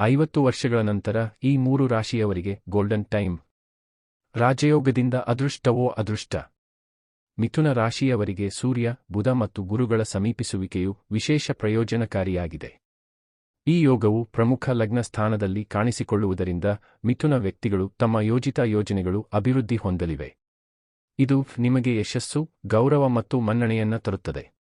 ಐವತ್ತು ವರ್ಷಗಳ ನಂತರ ಈ ಮೂರು ರಾಶಿಯವರಿಗೆ ಗೋಲ್ಡನ್ ಟೈಮ್. ರಾಜಯೋಗದಿಂದ ಅದೃಷ್ಟವೋ ಅದೃಷ್ಟ. ಮಿಥುನ ರಾಶಿಯವರಿಗೆ ಸೂರ್ಯ, ಬುಧ ಮತ್ತು ಗುರುಗಳ ಸಮೀಪಿಸುವಿಕೆಯು ವಿಶೇಷ ಪ್ರಯೋಜನಕಾರಿಯಾಗಿದೆ. ಈ ಯೋಗವು ಪ್ರಮುಖ ಲಗ್ನ ಸ್ಥಾನದಲ್ಲಿ ಕಾಣಿಸಿಕೊಳ್ಳುವುದರಿಂದ ಮಿಥುನ ವ್ಯಕ್ತಿಗಳು ತಮ್ಮ ಯೋಜಿತ ಯೋಜನೆಗಳು ಅಭಿವೃದ್ಧಿ ಹೊಂದಲಿವೆ. ಇದು ನಿಮಗೆ ಯಶಸ್ಸು, ಗೌರವ ಮತ್ತು ಮನ್ನಣೆಯನ್ನ ತರುತ್ತದೆ.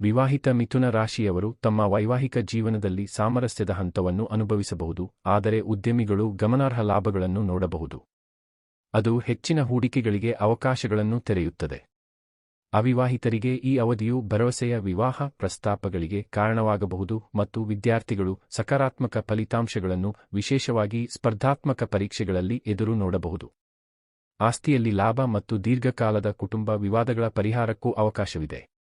ವಿವಾಹಿತ ಮಿಥುನ ರಾಶಿಯವರು ತಮ್ಮ ವೈವಾಹಿಕ ಜೀವನದಲ್ಲಿ ಸಾಮರಸ್ಯದ ಹಂತವನ್ನು ಅನುಭವಿಸಬಹುದು, ಆದರೆ ಉದ್ಯಮಿಗಳು ಗಮನಾರ್ಹ ಲಾಭಗಳನ್ನು ನೋಡಬಹುದು. ಅದು ಹೆಚ್ಚಿನ ಹೂಡಿಕೆಗಳಿಗೆ ಅವಕಾಶಗಳನ್ನು ತೆರೆಯುತ್ತದೆ. ಅವಿವಾಹಿತರಿಗೆ ಈ ಅವಧಿಯು ಭರವಸೆಯ ವಿವಾಹ ಪ್ರಸ್ತಾಪಗಳಿಗೆ ಕಾರಣವಾಗಬಹುದು ಮತ್ತು ವಿದ್ಯಾರ್ಥಿಗಳು ಸಕಾರಾತ್ಮಕ ಫಲಿತಾಂಶಗಳನ್ನು ವಿಶೇಷವಾಗಿ ಸ್ಪರ್ಧಾತ್ಮಕ ಪರೀಕ್ಷೆಗಳಲ್ಲಿ ಎದುರು ನೋಡಬಹುದು. ಆಸ್ತಿಯಲ್ಲಿ ಲಾಭ ಮತ್ತು ದೀರ್ಘಕಾಲದ ಕುಟುಂಬ ವಿವಾದಗಳ ಪರಿಹಾರಕ್ಕೂ ಅವಕಾಶವಿದೆ.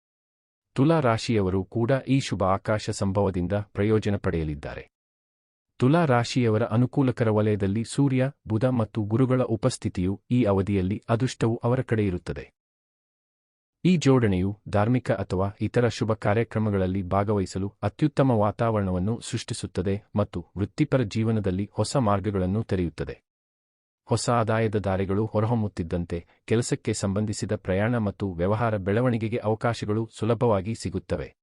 ತುಲಾ ರಾಶಿಯವರು ಕೂಡ ಈ ಶುಭ ಆಕಾಶ ಸಂಭವದಿಂದ ಪ್ರಯೋಜನ ಪಡೆಯಲಿದ್ದಾರೆ. ತುಲಾ ರಾಶಿಯವರ ಅನುಕೂಲಕರ ವಲಯದಲ್ಲಿ ಸೂರ್ಯ, ಬುಧ ಮತ್ತು ಗುರುಗಳ ಉಪಸ್ಥಿತಿಯು ಈ ಅವಧಿಯಲ್ಲಿ ಅದೃಷ್ಟವು ಅವರ ಕಡೆ ಇರುತ್ತದೆ. ಈ ಜೋಡಣೆಯು ಧಾರ್ಮಿಕ ಅಥವಾ ಇತರ ಶುಭ ಕಾರ್ಯಕ್ರಮಗಳಲ್ಲಿ ಭಾಗವಹಿಸಲು ಅತ್ಯುತ್ತಮ ವಾತಾವರಣವನ್ನು ಸೃಷ್ಟಿಸುತ್ತದೆ ಮತ್ತು ವೃತ್ತಿಪರ ಜೀವನದಲ್ಲಿ ಹೊಸ ಮಾರ್ಗಗಳನ್ನು ತೆರೆಯುತ್ತದೆ. ಹೊಸ ಆದಾಯದ ದಾರಿಗಳು ಹೊರಹೊಮ್ಮುತ್ತಿದ್ದಂತೆ ಕೆಲಸಕ್ಕೆ ಸಂಬಂಧಿಸಿದ ಪ್ರಯಾಣ ಮತ್ತು ವ್ಯವಹಾರ ಬೆಳವಣಿಗೆಗೆ ಅವಕಾಶಗಳು ಸುಲಭವಾಗಿ ಸಿಗುತ್ತವೆ.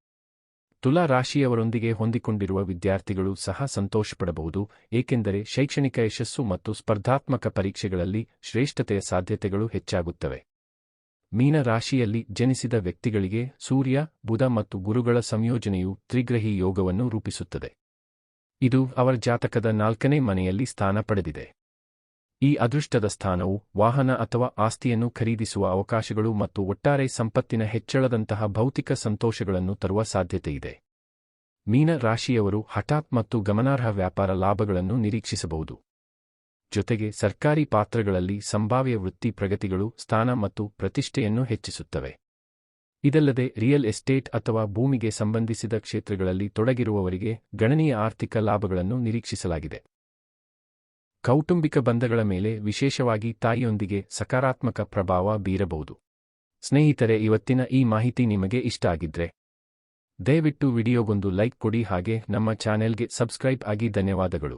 ತುಲಾ ರಾಶಿಯವರೊಂದಿಗೆ ಹೊಂದಿಕೊಂಡಿರುವ ವಿದ್ಯಾರ್ಥಿಗಳು ಸಹ ಸಂತೋಷಪಡಬಹುದು, ಏಕೆಂದರೆ ಶೈಕ್ಷಣಿಕ ಯಶಸ್ಸು ಮತ್ತು ಸ್ಪರ್ಧಾತ್ಮಕ ಪರೀಕ್ಷೆಗಳಲ್ಲಿ ಶ್ರೇಷ್ಠತೆಯ ಸಾಧ್ಯತೆಗಳು ಹೆಚ್ಚಾಗುತ್ತವೆ. ಮೀನ ರಾಶಿಯಲ್ಲಿ ಜನಿಸಿದ ವ್ಯಕ್ತಿಗಳಿಗೆ ಸೂರ್ಯ, ಬುಧ ಮತ್ತು ಗುರುಗಳ ಸಂಯೋಜನೆಯು ತ್ರಿಗ್ರಹಿ ಯೋಗವನ್ನು ರೂಪಿಸುತ್ತದೆ. ಇದು ಅವರ ಜಾತಕದ ನಾಲ್ಕನೇ ಮನೆಯಲ್ಲಿ ಸ್ಥಾನ ಪಡೆದಿದೆ. ಈ ಅದೃಷ್ಟದ ಸ್ಥಾನವು ವಾಹನ ಅಥವಾ ಆಸ್ತಿಯನ್ನು ಖರೀದಿಸುವ ಅವಕಾಶಗಳು ಮತ್ತು ಒಟ್ಟಾರೆ ಸಂಪತ್ತಿನ ಹೆಚ್ಚಳದಂತಹ ಭೌತಿಕ ಸಂತೋಷಗಳನ್ನು ತರುವ ಸಾಧ್ಯತೆಯಿದೆ. ಮೀನ ರಾಶಿಯವರು ಹಠಾತ್ ಮತ್ತು ಗಮನಾರ್ಹ ವ್ಯಾಪಾರ ಲಾಭಗಳನ್ನು ನಿರೀಕ್ಷಿಸಬಹುದು. ಜೊತೆಗೆ ಸರ್ಕಾರಿ ಪಾತ್ರಗಳಲ್ಲಿ ಸಂಭಾವ್ಯ ವೃತ್ತಿ ಪ್ರಗತಿಗಳು ಸ್ಥಾನ ಮತ್ತು ಪ್ರತಿಷ್ಠೆಯನ್ನು ಹೆಚ್ಚಿಸುತ್ತವೆ. ಇದಲ್ಲದೆ ರಿಯಲ್ ಎಸ್ಟೇಟ್ ಅಥವಾ ಭೂಮಿಗೆ ಸಂಬಂಧಿಸಿದ ಕ್ಷೇತ್ರಗಳಲ್ಲಿ ತೊಡಗಿರುವವರಿಗೆ ಗಣನೀಯ ಆರ್ಥಿಕ ಲಾಭಗಳನ್ನು ನಿರೀಕ್ಷಿಸಲಾಗಿದೆ. ಕೌಟುಂಬಿಕ ಬಂಧಗಳ ಮೇಲೆ ವಿಶೇಷವಾಗಿ ತಾಯಿಯೊಂದಿಗೆ ಸಕಾರಾತ್ಮಕ ಪ್ರಭಾವ ಬೀರಬಹುದು. ಸ್ನೇಹಿತರೆ, ಇವತ್ತಿನ ಈ ಮಾಹಿತಿ ನಿಮಗೆ ಇಷ್ಟ ಆಗಿದ್ರೆ ದಯವಿಟ್ಟು ವಿಡಿಯೋಗೊಂದು ಲೈಕ್ ಕೊಡಿ ಹಾಗೆ ನಮ್ಮ ಚಾನೆಲ್ಗೆ ಸಬ್ಸ್ಕ್ರೈಬ್ ಆಗಿ ಧನ್ಯವಾದಗಳು.